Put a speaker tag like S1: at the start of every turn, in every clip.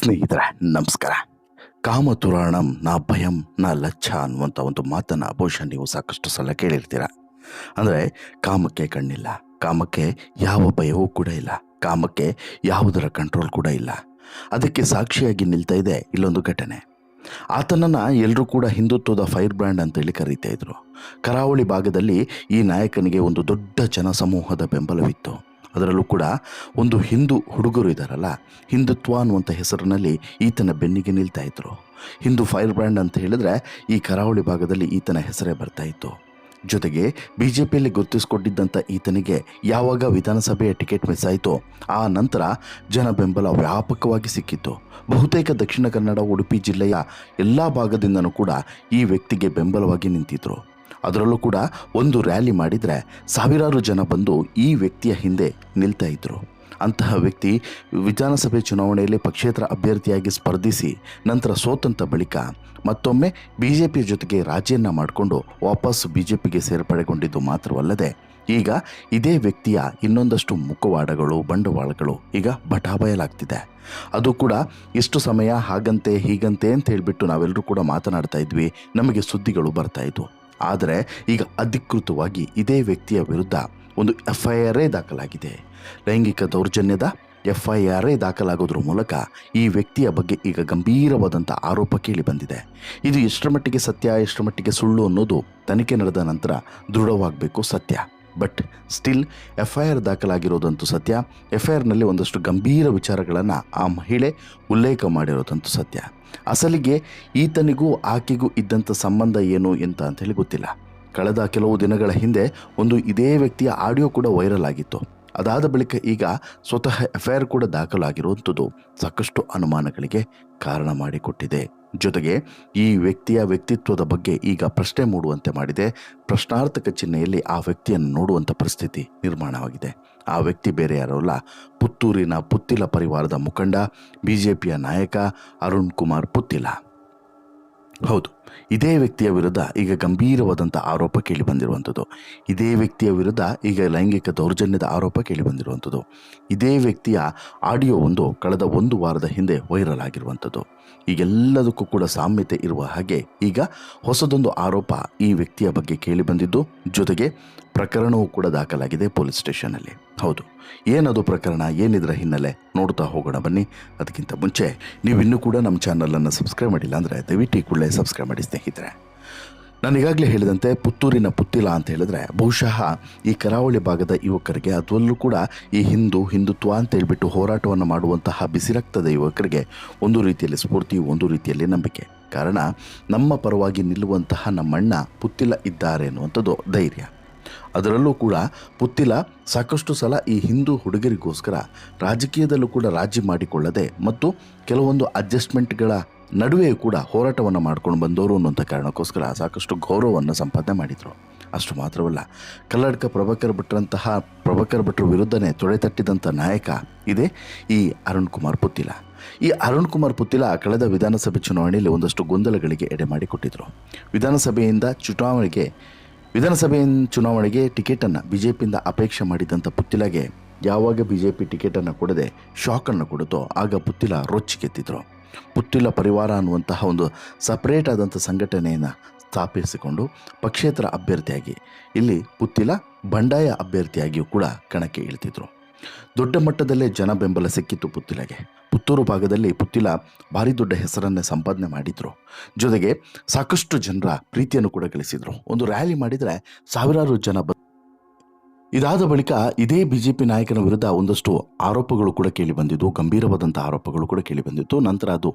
S1: ಸ್ನೇಹಿತರೆ, ನಮಸ್ಕಾರ. ಕಾಮತುರಾಣಂ ನಾ ಭಯಂ ನಾ ಲಚ್ಛ ಅನ್ನುವಂಥ ಒಂದು ಮಾತನ್ನು ಬಹುಶಃ ನೀವು ಸಾಕಷ್ಟು ಸಲ ಕೇಳಿರ್ತೀರ. ಅಂದರೆ ಕಾಮಕ್ಕೆ ಕಣ್ಣಿಲ್ಲ, ಕಾಮಕ್ಕೆ ಯಾವ ಭಯವೂ ಕೂಡ ಇಲ್ಲ, ಕಾಮಕ್ಕೆ ಯಾವುದರ ಕಂಟ್ರೋಲ್ ಕೂಡ ಇಲ್ಲ. ಅದಕ್ಕೆ ಸಾಕ್ಷಿಯಾಗಿ ನಿಲ್ತಾ ಇದೆ ಇಲ್ಲೊಂದು ಘಟನೆ. ಆತನನ್ನು ಎಲ್ಲರೂ ಕೂಡ ಹಿಂದುತ್ವದ ಫೈರ್ ಬ್ರ್ಯಾಂಡ್ ಅಂತೇಳಿ ಕರೀತಾ ಇದ್ರು. ಕರಾವಳಿ ಭಾಗದಲ್ಲಿ ಈ ನಾಯಕನಿಗೆ ಒಂದು ದೊಡ್ಡ ಜನಸಮೂಹದ ಬೆಂಬಲವಿತ್ತು. ಅದರಲ್ಲೂ ಕೂಡ ಒಂದು ಹಿಂದೂ ಹುಡುಗರು ಇದ್ದಾರಲ್ಲ ಹಿಂದುತ್ವ ಅನ್ನುವಂಥ ಹೆಸರಿನಲ್ಲಿ ಈತನ ಬೆನ್ನಿಗೆ ನಿಲ್ತಾ ಇದ್ರು. ಹಿಂದೂ ಫೈರ್ ಬ್ರ್ಯಾಂಡ್ ಅಂತ ಹೇಳಿದ್ರೆ ಈ ಕರಾವಳಿ ಭಾಗದಲ್ಲಿ ಈತನ ಹೆಸರೇ ಬರ್ತಾ ಇತ್ತು. ಜೊತೆಗೆ ಬಿ ಜೆ ಪಿಯಲ್ಲಿ ಗುರುತಿಸಿಕೊಂಡಿದ್ದಂಥ ಈತನಿಗೆ ಯಾವಾಗ ವಿಧಾನಸಭೆಯ ಟಿಕೆಟ್ ಮಿಸ್ ಆಯಿತೋ, ಆ ನಂತರ ಜನ ಬೆಂಬಲ ವ್ಯಾಪಕವಾಗಿ ಸಿಕ್ಕಿತ್ತು. ಬಹುತೇಕ ದಕ್ಷಿಣ ಕನ್ನಡ ಉಡುಪಿ ಜಿಲ್ಲೆಯ ಎಲ್ಲ ಭಾಗದಿಂದನೂ ಕೂಡ ಈ ವ್ಯಕ್ತಿಗೆ ಬೆಂಬಲವಾಗಿ ನಿಂತಿದ್ರು. ಅದರಲ್ಲೂ ಕೂಡ ಒಂದು ರ್ಯಾಲಿ ಮಾಡಿದರೆ ಸಾವಿರಾರು ಜನ ಬಂದು ಈ ವ್ಯಕ್ತಿಯ ಹಿಂದೆ ನಿಲ್ತಾ ಇದ್ದರು ಅಂತಹ ವ್ಯಕ್ತಿ ವಿಧಾನಸಭೆ ಚುನಾವಣೆಯಲ್ಲಿ ಪಕ್ಷೇತರ ಅಭ್ಯರ್ಥಿಯಾಗಿ ಸ್ಪರ್ಧಿಸಿ ನಂತರ ಸೋತಂತ ಬಳಿಕ ಮತ್ತೊಮ್ಮೆ ಬಿ ಜೆ ಪಿಯ ಜೊತೆಗೆ ರಾಜಿಯನ್ನು ಮಾಡಿಕೊಂಡು ವಾಪಸ್ ಬಿ ಜೆ ಪಿಗೆ ಸೇರ್ಪಡೆಗೊಂಡಿದ್ದು ಮಾತ್ರವಲ್ಲದೆ ಈಗ ಇದೇ ವ್ಯಕ್ತಿಯ ಇನ್ನೊಂದಷ್ಟು ಮುಖವಾಡಗಳು, ಬಂಡವಾಳಗಳು ಈಗ ಬಟಾಬಯಲಾಗ್ತಿದೆ. ಅದು ಕೂಡ ಎಷ್ಟು ಸಮಯ ಹಾಗಂತೆ ಹೀಗಂತೆ ಅಂತ ಹೇಳಿಬಿಟ್ಟು ನಾವೆಲ್ಲರೂ ಕೂಡ ಮಾತನಾಡ್ತಾ ಇದ್ವಿ. ನಮಗೆ ಸುದ್ದಿಗಳು ಬರ್ತಾ ಇದ್ವು. ಆದರೆ ಈಗ ಅಧಿಕೃತವಾಗಿ ಇದೇ ವ್ಯಕ್ತಿಯ ವಿರುದ್ಧ ಒಂದು ಎಫ್ ಐ ಆರೇ ದಾಖಲಾಗಿದೆ. ಲೈಂಗಿಕ ದೌರ್ಜನ್ಯದ ಎಫ್ ಐ ಆರೇ ದಾಖಲಾಗೋದ್ರ ಮೂಲಕ ಈ ವ್ಯಕ್ತಿಯ ಬಗ್ಗೆ ಈಗ ಗಂಭೀರವಾದಂಥ ಆರೋಪ ಕೇಳಿ ಬಂದಿದೆ. ಇದು ಎಷ್ಟರ ಮಟ್ಟಿಗೆ ಸತ್ಯ, ಎಷ್ಟರ ಮಟ್ಟಿಗೆ ಸುಳ್ಳು ಅನ್ನೋದು ತನಿಖೆ ನಡೆದ ನಂತರ ದೃಢವಾಗಬೇಕು ಸತ್ಯ. But still F I R ದಾಖಲಾಗಿರೋದಂತೂ ಸತ್ಯ. ಎಫ್ ಐ ಆರ್ನಲ್ಲಿ ಒಂದಷ್ಟು ಗಂಭೀರ ವಿಚಾರಗಳನ್ನು ಆ ಮಹಿಳೆ ಉಲ್ಲೇಖ ಮಾಡಿರೋದಂತೂ ಸತ್ಯ. ಅಸಲಿಗೆ ಈತನಿಗೂ ಆಕೆಗೂ ಇದ್ದಂಥ ಸಂಬಂಧ ಏನು ಅಂತ ಅಂತೇಳಿ ಗೊತ್ತಿಲ್ಲ. ಕಳೆದ ಕೆಲವು ದಿನಗಳ ಹಿಂದೆ ಒಂದು ಇದೇ ವ್ಯಕ್ತಿಯ ಆಡಿಯೋ ಕೂಡ ವೈರಲ್ ಆಗಿತ್ತು. ಅದಾದ ಬಳಿಕ ಈಗ ಸ್ವತಃ ಎಫ್ ಐ ಆರ್ ಕೂಡ ದಾಖಲಾಗಿರುವಂಥದ್ದು ಸಾಕಷ್ಟು ಅನುಮಾನಗಳಿಗೆ ಕಾರಣ ಮಾಡಿಕೊಟ್ಟಿದೆ. ಜೊತೆಗೆ ಈ ವ್ಯಕ್ತಿಯ ವ್ಯಕ್ತಿತ್ವದ ಬಗ್ಗೆ ಈಗ ಪ್ರಶ್ನೆ ಮೂಡುವಂತೆ ಮಾಡಿದೆ. ಪ್ರಶ್ನಾರ್ಥಕ ಚಿಹ್ನೆಯಲ್ಲಿ ಆ ವ್ಯಕ್ತಿಯನ್ನು ನೋಡುವಂಥ ಪರಿಸ್ಥಿತಿ ನಿರ್ಮಾಣವಾಗಿದೆ. ಆ ವ್ಯಕ್ತಿ ಬೇರೆ ಯಾರೋ ಅಲ್ಲ. ಪುತ್ತೂರಿನ ಪುತ್ತಿಲ ಪರಿವಾರದ ಮುಖಂಡ ಬಿ ಜೆ ಪಿಯ ನಾಯಕ ಅರುಣ್ ಕುಮಾರ್ ಪುತ್ತಿಲ. ಹೌದು. ಇದೇ ವ್ಯಕ್ತಿಯ ವಿರುದ್ಧ ಈಗ ಗಂಭೀರವಾದಂಥ ಆರೋಪ ಕೇಳಿ ಬಂದಿರುವಂಥದ್ದು ಇದೇ ವ್ಯಕ್ತಿಯ ವಿರುದ್ಧ ಈಗ ಲೈಂಗಿಕ ದೌರ್ಜನ್ಯದ ಆರೋಪ ಕೇಳಿ ಬಂದಿರುವಂಥದ್ದು ಇದೇ ವ್ಯಕ್ತಿಯ ಆಡಿಯೋ ಒಂದು ಕಳೆದ ಒಂದು ವಾರದ ಹಿಂದೆ ವೈರಲ್ ಆಗಿರುವಂಥದ್ದು ಈಗೆಲ್ಲದಕ್ಕೂ ಕೂಡ ಸಾಮ್ಯತೆ ಇರುವ ಹಾಗೆ ಈಗ ಹೊಸದೊಂದು ಆರೋಪ ಈ ವ್ಯಕ್ತಿಯ ಬಗ್ಗೆ ಕೇಳಿ ಬಂದಿದ್ದು. ಜೊತೆಗೆ ಪ್ರಕರಣವೂ ಕೂಡ ದಾಖಲಾಗಿದೆ ಪೊಲೀಸ್ ಸ್ಟೇಷನಲ್ಲಿ ಹೌದು. ಏನದು ಪ್ರಕರಣ? ಏನಿದ್ರ ಹಿನ್ನೆಲೆ? ನೋಡ್ತಾ ಹೋಗೋಣ ಬನ್ನಿ. ಅದಕ್ಕಿಂತ ಮುಂಚೆ ನೀವು ಇನ್ನೂ ಕೂಡ ನಮ್ಮ ಚಾನಲನ್ನು ಸಬ್ಸ್ಕ್ರೈಬ್ ಮಾಡಿಲ್ಲ ಅಂದರೆ ದಯವಿಟ್ಟು ಕೂಡಲೇ ಸಬ್ಸ್ಕ್ರೈಬ್ ಮಾಡಿ. ಸ್ನೇಹಿತರೆ. ನಾನು ಈಗಾಗಲೇ ಹೇಳಿದಂತೆ ಪುತ್ತೂರಿನ ಪುತ್ತಿಲ ಅಂತ ಹೇಳಿದ್ರೆ ಬಹುಶಃ ಈ ಕರಾವಳಿ ಭಾಗದ ಯುವಕರಿಗೆ ಅದರಲ್ಲೂ ಕೂಡ ಈ ಹಿಂದೂ ಹಿಂದುತ್ವ ಅಂತ ಹೇಳಿಬಿಟ್ಟು ಹೋರಾಟವನ್ನು ಮಾಡುವಂತಹ ಬಿಸಿರಕ್ತದ ಯುವಕರಿಗೆ ಒಂದು ರೀತಿಯಲ್ಲಿ ಸ್ಫೂರ್ತಿ ಒಂದು ರೀತಿಯಲ್ಲಿ ನಂಬಿಕೆ. ಕಾರಣ ನಮ್ಮ ಪರವಾಗಿ ನಿಲ್ಲುವಂತಹ ನಮ್ಮಣ್ಣ ಪುತ್ತಿಲ ಇದ್ದಾರೆ ಅನ್ನುವಂಥದ್ದು ಧೈರ್ಯ. ಅದರಲ್ಲೂ ಕೂಡ ಪುತ್ತಿಲ ಸಾಕಷ್ಟು ಸಲ ಈ ಹಿಂದೂ ಹುಡುಗರಿಗೋಸ್ಕರ ರಾಜಕೀಯದಲ್ಲೂ ಕೂಡ ರಾಜಿ ಮಾಡಿಕೊಳ್ಳದೆ ಮತ್ತು ಕೆಲವೊಂದು ಅಡ್ಜಸ್ಟ್ಮೆಂಟ್ಗಳ ನಡುವೆ ಕೂಡ ಹೋರಾಟವನ್ನು ಮಾಡ್ಕೊಂಡು ಬಂದವರು ಅನ್ನುವಂಥ ಕಾರಣಕ್ಕೋಸ್ಕರ ಸಾಕಷ್ಟು ಗೌರವವನ್ನು ಸಂಪಾದನೆ ಮಾಡಿದರು. ಅಷ್ಟು ಮಾತ್ರವಲ್ಲ ಕಲ್ಲಡ್ಕ ಪ್ರಭಾಕರ್ ಭಟ್ರಂತಹ ಪ್ರಭಾಕರ್ ಭಟ್ರ ವಿರುದ್ಧನೇ ತೊಡೆತಟ್ಟಿದಂಥ ನಾಯಕ ಇದೆ ಈ ಅರುಣ್ ಕುಮಾರ್ ಪುತ್ತಿಲ. ಈ ಅರುಣ್ ಕುಮಾರ್ ಪುತ್ತಿಲ ಕಳೆದ ವಿಧಾನಸಭೆ ಚುನಾವಣೆಯಲ್ಲಿ ಒಂದಷ್ಟು ಗೊಂದಲಗಳಿಗೆ ಎಡೆ ಮಾಡಿಕೊಟ್ಟಿದ್ರು. ವಿಧಾನಸಭೆಯಿಂದ ಚುನಾವಣೆಗೆ ವಿಧಾನಸಭೆ ಚುನಾವಣೆಗೆ ಟಿಕೆಟನ್ನು ಬಿ ಜೆ ಪಿಯಿಂದ ಅಪೇಕ್ಷೆ ಮಾಡಿದಂಥ ಪುತ್ತಿಲಗೆ ಯಾವಾಗ ಬಿ ಜೆ ಪಿ ಟಿಕೆಟನ್ನು ಕೊಡದೆ ಶಾಕನ್ನು ಕೊಡುತ್ತೋ ಆಗ ಪುತ್ತಿಲ ರೊಚ್ಚಿಗೆತ್ತಿದ್ರು. ಪುತ್ತಿಲ ಪರಿವಾರ ಅನ್ನುವಂತಹ ಒಂದು ಸಪ್ರೇಟ್ ಆದಂಥ ಸಂಘಟನೆಯನ್ನು ಸ್ಥಾಪಿಸಿಕೊಂಡು ಪಕ್ಷೇತರ ಅಭ್ಯರ್ಥಿಯಾಗಿ, ಇಲ್ಲಿ ಪುತ್ತಿಲ ಬಂಡಾಯ ಅಭ್ಯರ್ಥಿಯಾಗಿಯೂ ಕೂಡ ಕಣಕ್ಕೆ ಇಳಿತಿದ್ರು. ದೊಡ್ಡ ಮಟ್ಟದಲ್ಲೇ ಜನ ಬೆಂಬಲ ಸಿಕ್ಕಿತ್ತು ಪುತ್ತಿಲಗೆ. ಪುತ್ತೂರು ಭಾಗದಲ್ಲಿ ಪುತ್ತಿಲ ಭಾರಿ ದೊಡ್ಡ ಹೆಸರನ್ನೇ ಸಂಪಾದನೆ ಮಾಡಿದ್ರು. ಜೊತೆಗೆ ಸಾಕಷ್ಟು ಜನರ ಪ್ರೀತಿಯನ್ನು ಕೂಡ ಗಳಿಸಿದ್ರು. ಒಂದು ರ್ಯಾಲಿ ಮಾಡಿದರೆ ಸಾವಿರಾರು ಜನ ಬ ಇದಾದ ಬಳಿಕ ಇದೇ ಬಿಜೆಪಿ ನಾಯಕನ ವಿರುದ್ಧ ಒಂದಷ್ಟು ಆರೋಪಗಳು ಕೂಡ ಕೇಳಿ ಬಂದಿದ್ದು, ಗಂಭೀರವಾದಂಥ ಆರೋಪಗಳು ಕೂಡ ಕೇಳಿ ಬಂದಿತ್ತು. ನಂತರ ಅದು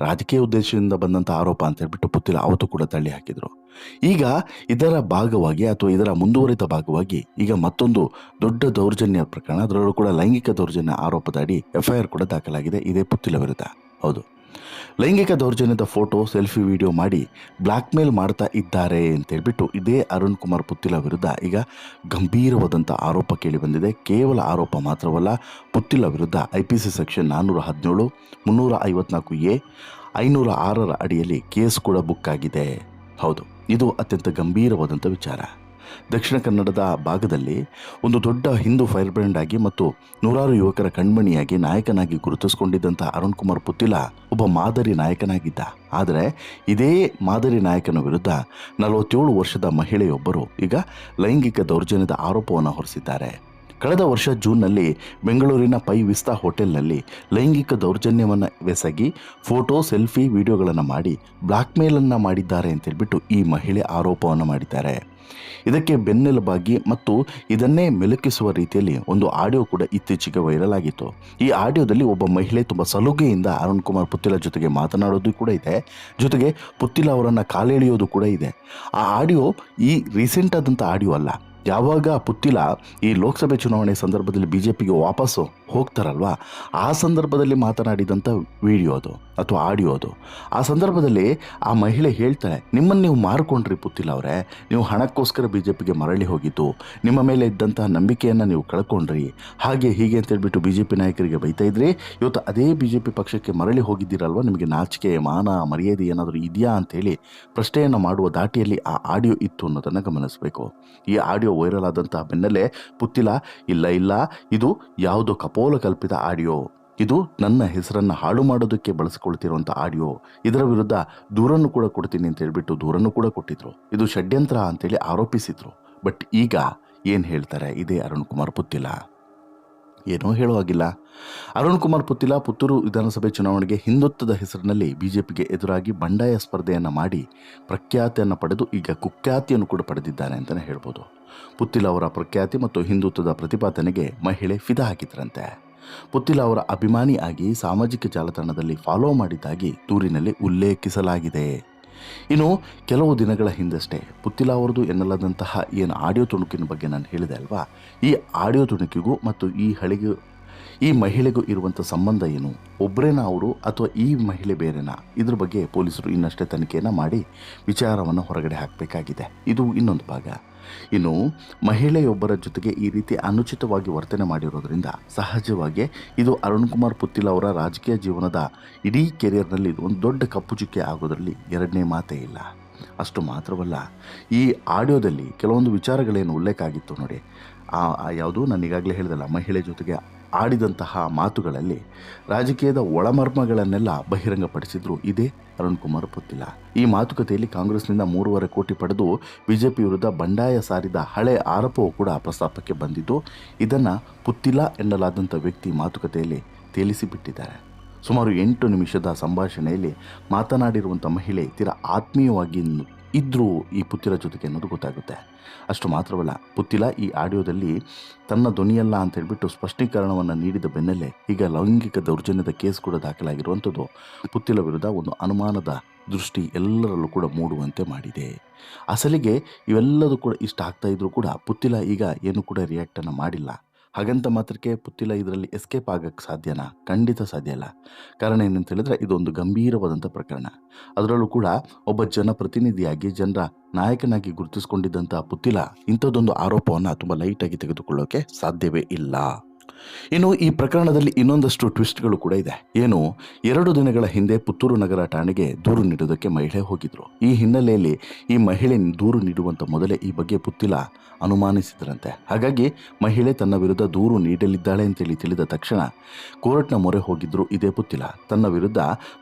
S1: ರಾಜಕೀಯ ಉದ್ದೇಶದಿಂದ ಬಂದಂಥ ಆರೋಪ ಅಂತ ಹೇಳ್ಬಿಟ್ಟು ಪುತ್ತಿಲ ಅವತ್ತು ಕೂಡ ತಳ್ಳಿ ಹಾಕಿದರು. ಈಗ ಇದರ ಭಾಗವಾಗಿ ಅಥವಾ ಇದರ ಮುಂದುವರಿದ ಭಾಗವಾಗಿ ಈಗ ಮತ್ತೊಂದು ದೊಡ್ಡ ದೌರ್ಜನ್ಯ ಪ್ರಕರಣ, ಅದರಲ್ಲೂ ಕೂಡ ಲೈಂಗಿಕ ದೌರ್ಜನ್ಯ ಆರೋಪದ ಅಡಿ ಎಫ್ ಐ ಆರ್ ಕೂಡ ದಾಖಲಾಗಿದೆ. ಇದೇ ಪುತ್ತಿಲ ವಿರುದ್ಧ. ಹೌದು. ಲೈಂಗಿಕ ದೌರ್ಜನ್ಯದ ಫೋಟೋ, ಸೆಲ್ಫಿ ವಿಡಿಯೋ ಮಾಡಿ ಬ್ಲ್ಯಾಕ್ ಮೇಲ್ ಮಾಡ್ತಾ ಇದ್ದಾರೆ ಅಂತೇಳ್ಬಿಟ್ಟು ಇದೇ ಅರುಣ್ ಕುಮಾರ್ ಪುತ್ತಿಲ ವಿರುದ್ಧ ಈಗ ಗಂಭೀರವಾದಂಥ ಆರೋಪ ಕೇಳಿ ಬಂದಿದೆ. ಕೇವಲ ಆರೋಪ ಮಾತ್ರವಲ್ಲ, ಪುತ್ತಿಲ ವಿರುದ್ಧ ಐ ಪಿ ಸಿ ಸೆಕ್ಷನ್ ನಾನ್ನೂರ ಹದಿನೇಳು, ಮುನ್ನೂರ ಐವತ್ನಾಲ್ಕು ಎ, ಐನೂರ ಆರರ ಅಡಿಯಲ್ಲಿ ಕೇಸ್ ಕೂಡ ಬುಕ್ ಆಗಿದೆ. ಹೌದು, ಇದು ಅತ್ಯಂತ ಗಂಭೀರವಾದಂಥ ವಿಚಾರ. ದಕ್ಷಿಣ ಕನ್ನಡದ ಭಾಗದಲ್ಲಿ ಒಂದು ದೊಡ್ಡ ಹಿಂದೂ ಫೈರ್ ಬ್ರ್ಯಾಂಡ್ ಆಗಿ ಮತ್ತು ನೂರಾರು ಯುವಕರ ಕಣ್ಮಣಿಯಾಗಿ ನಾಯಕನಾಗಿ ಗುರುತಿಸಿಕೊಂಡಿದ್ದಂಥ ಅರುಣ್ ಕುಮಾರ್ ಪುತ್ತಿಲ ಒಬ್ಬ ಮಾದರಿ ನಾಯಕನಾಗಿದ್ದ. ಆದರೆ ಇದೇ ಮಾದರಿ ನಾಯಕನ ವಿರುದ್ಧ ನಲವತ್ತೇಳು ವರ್ಷದ ಮಹಿಳೆಯೊಬ್ಬರು ಈಗ ಲೈಂಗಿಕ ದೌರ್ಜನ್ಯದ ಆರೋಪವನ್ನು ಹೊರಿಸಿದ್ದಾರೆ. ಕಳೆದ ವರ್ಷ ಜೂನ್ನಲ್ಲಿ ಬೆಂಗಳೂರಿನ ಪೈ ವಿಸ್ತಾ ಹೋಟೆಲ್ನಲ್ಲಿ ಲೈಂಗಿಕ ದೌರ್ಜನ್ಯವನ್ನು ಎಸಗಿ ಫೋಟೋ, ಸೆಲ್ಫಿ ವಿಡಿಯೋಗಳನ್ನು ಮಾಡಿ ಬ್ಲ್ಯಾಕ್ಮೇಲನ್ನು ಮಾಡಿದ್ದಾರೆ ಅಂತೇಳ್ಬಿಟ್ಟು ಈ ಮಹಿಳೆ ಆರೋಪವನ್ನು ಮಾಡಿದ್ದಾರೆ. ಇದಕ್ಕೆ ಬೆನ್ನೆಲುಬಾಗಿ ಮತ್ತು ಇದನ್ನೇ ಮೆಲುಕಿಸುವ ರೀತಿಯಲ್ಲಿ ಒಂದು ಆಡಿಯೋ ಕೂಡ ಇತ್ತೀಚೆಗೆ ವೈರಲ್ ಆಗಿತ್ತು. ಈ ಆಡಿಯೋದಲ್ಲಿ ಒಬ್ಬ ಮಹಿಳೆ ತುಂಬ ಸಲುಗೆಯಿಂದ ಅರುಣ್ ಕುಮಾರ್ ಪುತ್ತಿಲ ಜೊತೆಗೆ ಮಾತನಾಡೋದು ಕೂಡ ಇದೆ. ಜೊತೆಗೆ ಪುತ್ತಿಲ ಅವರನ್ನು ಕಾಲೆಳೆಯೋದು ಕೂಡ ಇದೆ. ಆ ಆಡಿಯೋ ಈ ರೀಸೆಂಟ್ ಆದಂಥ ಆಡಿಯೋ ಅಲ್ಲ. ಯಾವಾಗ ಪುತ್ತಿಲ ಈ ಲೋಕಸಭೆ ಚುನಾವಣೆ ಸಂದರ್ಭದಲ್ಲಿ ಬಿ ಜೆ ಪಿಗೆ ವಾಪಸ್ಸು ಹೋಗ್ತಾರಲ್ವಾ? ಆ ಸಂದರ್ಭದಲ್ಲಿ ಮಾತನಾಡಿದಂಥ ವಿಡಿಯೋ ಅದು, ಅಥವಾ ಆಡಿಯೋ ಅದು. ಆ ಸಂದರ್ಭದಲ್ಲಿ ಆ ಮಹಿಳೆ ಹೇಳ್ತಾಳೆ ನಿಮ್ಮನ್ನು ನೀವು ಮಾರಿಕೊಂಡ್ರಿ ಪುತ್ತಿಲ ಅವರೇ. ನೀವು ಹಣಕ್ಕೋಸ್ಕರ ಬಿ ಜೆ ಪಿಗೆ ಮರಳಿ ಹೋಗಿದ್ದು. ನಿಮ್ಮ ಮೇಲೆ ಇದ್ದಂತಹ ನಂಬಿಕೆಯನ್ನು ನೀವು ಕಳ್ಕೊಂಡ್ರಿ. ಹಾಗೆ ಹೀಗೆ ಅಂತೇಳ್ಬಿಟ್ಟು ಬಿ ಜೆ ಪಿ ನಾಯಕರಿಗೆ ಬೈತಾ ಇದ್ರಿ. ಇವತ್ತು ಅದೇ ಬಿ ಜೆ ಪಿ ಪಕ್ಷಕ್ಕೆ ಮರಳಿ ಹೋಗಿದ್ದೀರಲ್ವ? ನಿಮಗೆ ನಾಚಿಕೆ, ಮಾನ, ಮರ್ಯಾದೆ ಏನಾದರೂ ಇದೆಯಾ? ಅಂತೇಳಿ ಪ್ರಶ್ನೆಯನ್ನು ಮಾಡುವ ದಾಟಿಯಲ್ಲಿ ಆ ಆಡಿಯೋ ಇತ್ತು ಅನ್ನೋದನ್ನು ಗಮನಿಸಬೇಕು. ಈ ಆಡಿಯೋ ವೈರಲ್ ಆದಂತಹ ಬೆನ್ನಲ್ಲೇ ಪುತ್ತಿಲ, ಇಲ್ಲ ಇಲ್ಲ, ಇದು ಯಾವುದೋ ಕಪೋಲ ಕಲ್ಪಿತ ಆಡಿಯೋ. ಇದು ನನ್ನ ಹೆಸರನ್ನು ಹಾಳು ಮಾಡೋದಕ್ಕೆ ಬಳಸಿಕೊಳ್ತಿರುವಂಥ ಆಡಿಯೋ. ಇದರ ವಿರುದ್ಧ ದೂರನ್ನು ಕೂಡ ಕೊಡ್ತೀನಿ ಅಂತ ಹೇಳ್ಬಿಟ್ಟು ದೂರನ್ನು ಕೂಡ ಕೊಟ್ಟಿದ್ರು. ಇದು ಷಡ್ಯಂತ್ರ ಅಂತೇಳಿ ಆರೋಪಿಸಿದ್ರು. ಬಟ್ ಈಗ ಏನು ಹೇಳ್ತಾರೆ? ಇದೇ ಅರುಣ್ ಕುಮಾರ್ ಪುತ್ತಿಲ. ಏನೂ ಹೇಳುವಾಗಿಲ್ಲ ಅರುಣ್ ಕುಮಾರ್ ಪುತ್ತಿಲ ಪುತ್ತೂರು ವಿಧಾನಸಭೆ ಚುನಾವಣೆಗೆ ಹಿಂದುತ್ವದ ಹೆಸರಿನಲ್ಲಿ ಬಿಜೆಪಿಗೆ ಎದುರಾಗಿ ಬಂಡಾಯ ಸ್ಪರ್ಧೆಯನ್ನು ಮಾಡಿ ಪ್ರಖ್ಯಾತಿಯನ್ನು ಪಡೆದು ಈಗ ಕುಖ್ಯಾತಿಯನ್ನು ಕೂಡ ಪಡೆದಿದ್ದಾನೆ ಅಂತಲೇ ಹೇಳ್ಬೋದು. ಪುತ್ತಿಲ ಅವರ ಪ್ರಖ್ಯಾತಿ ಮತ್ತು ಹಿಂದುತ್ವದ ಪ್ರತಿಪಾದನೆಗೆ ಮಹಿಳೆ ಫಿದಾ ಹಾಕಿದ್ರಂತೆ ಪುತ್ತಿಲ ಅವರ ಅಭಿಮಾನಿ ಆಗಿ ಸಾಮಾಜಿಕ ಜಾಲತಾಣದಲ್ಲಿ ಫಾಲೋ ಮಾಡಿದ್ದಾಗಿ ದೂರಿನಲ್ಲಿ ಉಲ್ಲೇಖಿಸಲಾಗಿದೆ. ಇನ್ನು ಕೆಲವು ದಿನಗಳ ಹಿಂದಷ್ಟೇ ಪುತ್ತಿಲ ಅವರದು ಎನ್ನಲಾದಂತಹ ಏನು ಆಡಿಯೋ ತುಣುಕಿನ ಬಗ್ಗೆ ನಾನು ಹೇಳಿದೆ ಅಲ್ವಾ? ಈ ಆಡಿಯೋ ತುಣುಕಿಗೂ ಮತ್ತು ಈ ಹಳಿಗೂ ಈ ಮಹಿಳೆಗೂ ಇರುವಂಥ ಸಂಬಂಧ ಏನು? ಒಬ್ಬರೇನಾ ಅವರು ಅಥವಾ ಈ ಮಹಿಳೆ ಬೇರೆನಾ? ಇದ್ರ ಬಗ್ಗೆ ಪೊಲೀಸರು ಇನ್ನಷ್ಟೇ ತನಿಖೆಯನ್ನು ಮಾಡಿ ವಿಚಾರವನ್ನು ಹೊರಗಡೆ ಹಾಕಬೇಕಾಗಿದೆ. ಇದು ಇನ್ನೊಂದು ಭಾಗ. ಇನ್ನು, ಮಹಿಳೆಯೊಬ್ಬರ ಜೊತೆಗೆ ಈ ರೀತಿ ಅನುಚಿತವಾಗಿ ವರ್ತನೆ ಮಾಡಿರೋದ್ರಿಂದ ಸಹಜವಾಗಿ ಇದು ಅರುಣ್ ಕುಮಾರ್ ಪುತ್ತಿಲ್ ಅವರ ರಾಜಕೀಯ ಜೀವನದ ಇಡೀ ಕೆರಿಯರ್ನಲ್ಲಿ ಒಂದು ದೊಡ್ಡ ಕಪ್ಪು ಚುಕ್ಕೆ ಆಗೋದರಲ್ಲಿ ಎರಡನೇ ಮಾತೇ ಇಲ್ಲ. ಅಷ್ಟು ಮಾತ್ರವಲ್ಲ, ಈ ಆಡಿಯೋದಲ್ಲಿ ಕೆಲವೊಂದು ವಿಚಾರಗಳೇನು ಉಲ್ಲೇಖ ಆಗಿತ್ತು ನೋಡಿ. ಯಾವುದು ನಾನು ಈಗಾಗಲೇ ಹೇಳಿದಲ್ಲ, ಮಹಿಳೆ ಜೊತೆಗೆ ಆಡಿದಂತಹ ಮಾತುಗಳಲ್ಲಿ ರಾಜಕೀಯದ ಒಳಮರ್ಮಗಳನ್ನೆಲ್ಲ ಬಹಿರಂಗಪಡಿಸಿದ್ರು ಇದೇ ಅರುಣ್ ಕುಮಾರ್ ಪುತ್ತಿಲ. ಈ ಮಾತುಕತೆಯಲ್ಲಿ ಕಾಂಗ್ರೆಸ್ನಿಂದ ಮೂರುವರೆ ಕೋಟಿ ಪಡೆದು ಬಿಜೆಪಿ ವಿರುದ್ಧ ಬಂಡಾಯ ಸಾರಿದ ಹಳೆ ಆರೋಪವು ಕೂಡ ಪ್ರಸ್ತಾಪಕ್ಕೆ ಬಂದಿದ್ದು, ಇದನ್ನು ಪುತ್ತಿಲ ಎನ್ನಲಾದಂಥ ವ್ಯಕ್ತಿ ಮಾತುಕತೆಯಲ್ಲಿ ತೇಲಿಸಿಬಿಟ್ಟಿದ್ದಾರೆ. ಸುಮಾರು ಎಂಟು ನಿಮಿಷದ ಸಂಭಾಷಣೆಯಲ್ಲಿ ಮಾತನಾಡಿರುವಂಥ ಮಹಿಳೆ ತೀರಾ ಆತ್ಮೀಯವಾಗಿ ಇದ್ದರು ಈ ಪುತ್ತಿಲ ಜೊತೆಗೆ ಅನ್ನೋದು ಗೊತ್ತಾಗುತ್ತೆ. ಅಷ್ಟು ಮಾತ್ರವಲ್ಲ, ಪುತ್ತಿಲ ಈ ಆಡಿಯೋದಲ್ಲಿ ತನ್ನ ಧ್ವನಿಯಲ್ಲ ಅಂತ ಹೇಳಿಬಿಟ್ಟು ಸ್ಪಷ್ಟೀಕರಣವನ್ನು ನೀಡಿದ ಬೆನ್ನಲ್ಲೇ ಈಗ ಲೈಂಗಿಕ ದೌರ್ಜನ್ಯದ ಕೇಸ್ ಕೂಡ ದಾಖಲಾಗಿರುವಂಥದ್ದು ಪುತ್ತಿಲ ವಿರುದ್ಧ ಒಂದು ಅನುಮಾನದ ದೃಷ್ಟಿ ಎಲ್ಲರಲ್ಲೂ ಕೂಡ ಮೂಡುವಂತೆ ಮಾಡಿದೆ. ಅಸಲಿಗೆ ಇವೆಲ್ಲದೂ ಕೂಡ ಇಷ್ಟ ಆಗ್ತಾ ಇದ್ರೂ ಕೂಡ ಪುತ್ತಿಲ ಈಗ ಏನು ಕೂಡ ರಿಯಾಕ್ಟನ್ನು ಮಾಡಿಲ್ಲ. ಹಾಗಂತ ಮಾತ್ರಕ್ಕೆ ಪುತ್ತಿಲ ಇದರಲ್ಲಿ ಎಸ್ಕೇಪ್ ಆಗಕ್ಕೆ ಸಾಧ್ಯನಾ? ಖಂಡಿತ ಸಾಧ್ಯ ಇಲ್ಲ. ಕಾರಣ ಏನಂತ ಹೇಳಿದ್ರೆ ಇದೊಂದು ಗಂಭೀರವಾದಂಥ ಪ್ರಕರಣ. ಅದರಲ್ಲೂ ಕೂಡ ಒಬ್ಬ ಜನಪ್ರತಿನಿಧಿಯಾಗಿ ಜನರ ನಾಯಕನಾಗಿ ಗುರುತಿಸಿಕೊಂಡಿದ್ದಂಥ ಪುತ್ತಿಲ ಇಂಥದ್ದೊಂದು ಆರೋಪವನ್ನು ತುಂಬ ಲೈಟಾಗಿ ತೆಗೆದುಕೊಳ್ಳೋಕೆ ಸಾಧ್ಯವೇ ಇಲ್ಲ. ಇನ್ನು ಈ ಪ್ರಕರಣದಲ್ಲಿ ಇನ್ನೊಂದಷ್ಟು ಟ್ವಿಸ್ಟ್ಗಳು ಕೂಡ ಇದೆ. ಏನು, ಎರಡು ದಿನಗಳ ಹಿಂದೆ ಪುತ್ತೂರು ನಗರ ಠಾಣೆಗೆ ದೂರು ನೀಡೋದಕ್ಕೆ ಮಹಿಳೆ ಹೋಗಿದ್ರು. ಈ ಹಿನ್ನೆಲೆಯಲ್ಲಿ ಈ ಮಹಿಳೆ ದೂರು ನೀಡುವಂತ ಮೊದಲೇ ಈ ಬಗ್ಗೆ ಪುತ್ತಿಲ ಅನುಮಾನಿಸಿದ್ರಂತೆ. ಹಾಗಾಗಿ ಮಹಿಳೆ ತನ್ನ ವಿರುದ್ಧ ದೂರು ನೀಡಲಿದ್ದಾಳೆ ಅಂತೇಳಿ ತಿಳಿದ ತಕ್ಷಣ ಕೋರ್ಟ್ನ ಮೊರೆ ಹೋಗಿದ್ರು ಇದೇ ಪುತ್ತಿಲ. ತನ್ನ ವಿರುದ್ಧ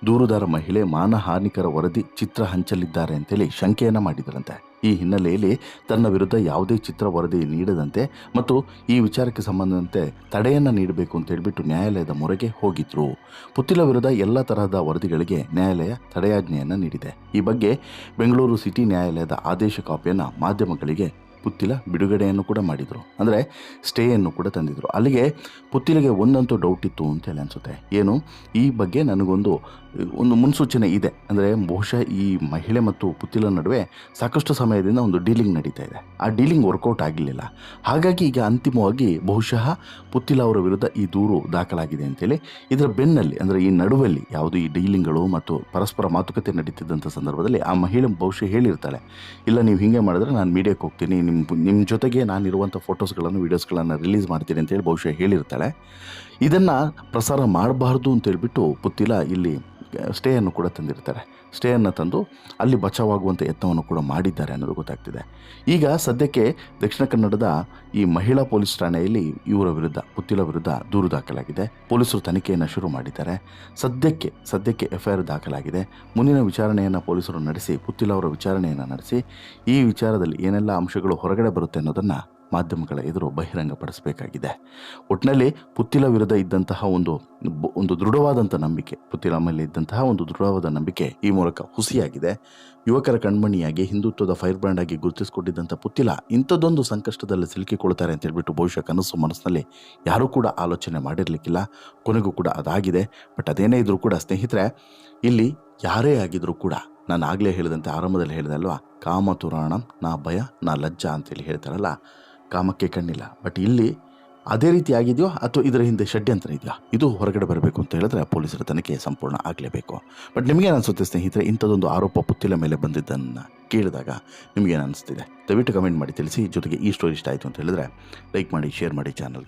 S1: ದೂರುದಾರ ಮಹಿಳೆ ಮಾನಹಾನಿಕರ ವರದಿ ಚಿತ್ರ ಹಂಚಲಿದ್ದಾರೆ ಅಂತೇಳಿ ಶಂಕೆಯನ್ನು ಮಾಡಿದ್ರಂತೆ. ಈ ಹಿನ್ನೆಲೆಯಲ್ಲಿ ತನ್ನ ವಿರುದ್ಧ ಯಾವುದೇ ಚಿತ್ರ ವರದಿ ನೀಡದಂತೆ ಮತ್ತು ಈ ವಿಚಾರಕ್ಕೆ ಸಂಬಂಧದಂತೆ ತಡೆಯನ್ನು ನೀಡಬೇಕು ಅಂತ ಹೇಳಿಬಿಟ್ಟು ನ್ಯಾಯಾಲಯದ ಮೊರೆಗೆ ಹೋಗಿದ್ರು. ಪುತ್ತಿಲ ವಿರುದ್ಧ ಎಲ್ಲ ತರಹದ ವರದಿಗಳಿಗೆ ನ್ಯಾಯಾಲಯ ತಡೆಯಾಜ್ಞೆಯನ್ನು ನೀಡಿದೆ. ಈ ಬಗ್ಗೆ ಬೆಂಗಳೂರು ಸಿಟಿ ನ್ಯಾಯಾಲಯದ ಆದೇಶ ಕಾಪಿಯನ್ನು ಮಾಧ್ಯಮಗಳಿಗೆ ಪುತ್ತಿಲ ಬಿಡುಗಡೆಯನ್ನು ಕೂಡ ಮಾಡಿದರು. ಅಂದರೆ ಸ್ಟೇಯನ್ನು ಕೂಡ ತಂದಿದ್ರು. ಅಲ್ಲಿಗೆ ಪುತ್ತಿಲಿಗೆ ಒಂದಂತೂ ಡೌಟ್ ಇತ್ತು ಅಂತೇಳಿ ಅನಿಸುತ್ತೆ. ಏನು? ಈ ಬಗ್ಗೆ ನನಗೊಂದು, ಒಂದು ಮುನ್ಸೂಚನೆ ಇದೆ. ಅಂದರೆ ಬಹುಶಃ ಈ ಮಹಿಳೆ ಮತ್ತು ಪುತ್ತಿಲ ನಡುವೆ ಸಾಕಷ್ಟು ಸಮಯದಿಂದ ಒಂದು ಡೀಲಿಂಗ್ ನಡೀತಾ ಇದೆ. ಆ ಡೀಲಿಂಗ್ ವರ್ಕೌಟ್ ಆಗಿರಲಿಲ್ಲ. ಹಾಗಾಗಿ ಈಗ ಅಂತಿಮವಾಗಿ ಬಹುಶಃ ಪುತ್ತಿಲ ಅವರ ವಿರುದ್ಧ ಈ ದೂರು ದಾಖಲಾಗಿದೆ ಅಂತೇಳಿ ಇದರ ಬೆನ್ನಲ್ಲಿ, ಅಂದರೆ ಈ ನಡುವಲ್ಲಿ ಯಾವುದು ಈ ಡೀಲಿಂಗ್ಗಳು ಮತ್ತು ಪರಸ್ಪರ ಮಾತುಕತೆ ನಡೀತಿದ್ದಂಥ ಸಂದರ್ಭದಲ್ಲಿ ಆ ಮಹಿಳೆ ಬಹುಶಃ ಹೇಳಿರ್ತಾಳೆ. ಇಲ್ಲ, ನೀವು ಹೀಗೆ ಮಾಡಿದ್ರೆ ನಾನು ಮೀಡಿಯಾಕ್ಕೆ ಹೋಗ್ತೀನಿ ನಿಮ್ಮ ನಿಮ್ಮ ಜೊತೆಗೆ ನಾನಿರುವಂಥ ಫೋಟೋಸ್ಗಳನ್ನು, ವೀಡಿಯೋಸ್ಗಳನ್ನು ರಿಲೀಸ್ ಮಾಡ್ತೀನಿ ಅಂತೇಳಿ ಬಹುಶಃ ಹೇಳಿರ್ತಾಳೆ. ಇದನ್ನು ಪ್ರಸಾರ ಮಾಡಬಾರ್ದು ಅಂತೇಳ್ಬಿಟ್ಟು ಪುತ್ತಿಲ ಇಲ್ಲಿ ಸ್ಟೇಯನ್ನು ಕೂಡ ತಂದಿರ್ತಾರೆ. ಸ್ಟೇಯನ್ನು ತಂದು ಅಲ್ಲಿ ಬಚಾವಾಗುವಂಥ ಯತ್ನವನ್ನು ಕೂಡ ಮಾಡಿದ್ದಾರೆ ಅನ್ನೋದು ಗೊತ್ತಾಗ್ತಿದೆ. ಈಗ ಸದ್ಯಕ್ಕೆ ದಕ್ಷಿಣ ಕನ್ನಡದ ಈ ಮಹಿಳಾ ಪೊಲೀಸ್ ಠಾಣೆಯಲ್ಲಿ ಇವರ ವಿರುದ್ಧ ಪುತ್ತಿಲ ವಿರುದ್ಧ ದೂರು ದಾಖಲಾಗಿದೆ. ಪೊಲೀಸರು ತನಿಖೆಯನ್ನು ಶುರು ಮಾಡಿದ್ದಾರೆ. ಸದ್ಯಕ್ಕೆ ಸದ್ಯಕ್ಕೆ ಎಫ್ ಐ ಆರ್ ದಾಖಲಾಗಿದೆ. ಮುಂದಿನ ವಿಚಾರಣೆಯನ್ನು ಪೊಲೀಸರು ನಡೆಸಿ ಪುತ್ತಿಲ ಅವರ ವಿಚಾರಣೆಯನ್ನು ನಡೆಸಿ, ಈ ವಿಚಾರದಲ್ಲಿ ಏನೆಲ್ಲ ಅಂಶಗಳು ಹೊರಗಡೆ ಬರುತ್ತೆ ಅನ್ನೋದನ್ನು ಮಾಧ್ಯಮಗಳ ಎದುರು ಬಹಿರಂಗಪಡಿಸಬೇಕಾಗಿದೆ. ಒಟ್ಟಿನಲ್ಲಿ ಪುತ್ತಿಲ ವಿರುದ್ಧ ಇದ್ದಂತಹ ಒಂದು ಒಂದು ದೃಢವಾದಂಥ ನಂಬಿಕೆ, ಪುತ್ತಿಲ ಮೇಲೆ ಇದ್ದಂತಹ ಒಂದು ದೃಢವಾದ ನಂಬಿಕೆ ಈ ಮೂಲಕ ಹುಸಿಯಾಗಿದೆ. ಯುವಕರ ಕಣ್ಮಣಿಯಾಗಿ, ಹಿಂದುತ್ವದ ಫೈರ್ ಬ್ರ್ಯಾಂಡ್ ಆಗಿ ಗುರುತಿಸಿಕೊಂಡಿದ್ದಂಥ ಪುತ್ತಿಲ ಇಂಥದ್ದೊಂದು ಸಂಕಷ್ಟದಲ್ಲಿ ಸಿಲುಕಿಕೊಳ್ತಾರೆ ಅಂತ ಹೇಳ್ಬಿಟ್ಟು ಬಹುಶಃ ಕನಸು ಮನಸ್ಸಿನಲ್ಲಿ ಯಾರೂ ಕೂಡ ಆಲೋಚನೆ ಮಾಡಿರಲಿಕ್ಕಿಲ್ಲ. ಕೊನೆಗೂ ಕೂಡ ಅದಾಗಿದೆ. ಬಟ್ ಅದೇನೇ ಇದ್ರೂ ಕೂಡ ಸ್ನೇಹಿತರೆ, ಇಲ್ಲಿ ಯಾರೇ ಆಗಿದ್ರೂ ಕೂಡ ನಾನು ಆಗಲೇ ಹೇಳಿದಂತೆ ಆರಂಭದಲ್ಲಿ ಹೇಳಿದೆ ಅಲ್ವಾ? ಕಾಮ ತುರಾಣಂ, ನಾ ಭಯ, ನಾ ಲಜ್ಜ ಅಂತೇಳಿ ಹೇಳ್ತಾರಲ್ಲ ಕಾಮಕ್ಕೆ ಕಣ್ಣಿಲ್ಲ. ಬಟ್ ಇಲ್ಲಿ ಅದೇ ರೀತಿ ಆಗಿದೆಯೋ ಅಥವಾ ಇದರ ಹಿಂದೆ ಷಡ್ಯಂತ್ರ ಇದೆಯಾ? ಇದು ಹೊರಗಡೆ ಬರಬೇಕು ಅಂತ ಹೇಳಿದ್ರೆ ಪೊಲೀಸರ ತನಿಖೆ ಸಂಪೂರ್ಣ ಆಗಲೇಬೇಕು. ಬಟ್ ನಿಮಗೇನು ಅನಿಸುತ್ತೆ ಸ್ನೇಹಿತರೆ, ಇಂಥದ್ದೊಂದು ಆರೋಪ ಪುತ್ತಿಲ ಮೇಲೆ ಬಂದಿದ್ದನ್ನು ಕೇಳಿದಾಗ ನಿಮಗೇನು ಅನಿಸ್ತಿದೆ? ದಯವಿಟ್ಟು ಕಮೆಂಟ್ ಮಾಡಿ ತಿಳಿಸಿ, ಜೊತೆಗೆ ಈ ಸ್ಟೋರಿ ಇಷ್ಟ ಆಯಿತು ಅಂತ ಹೇಳಿದ್ರೆ ಲೈಕ್ ಮಾಡಿ ಶೇರ್ ಮಾಡಿ ಚಾನಲ್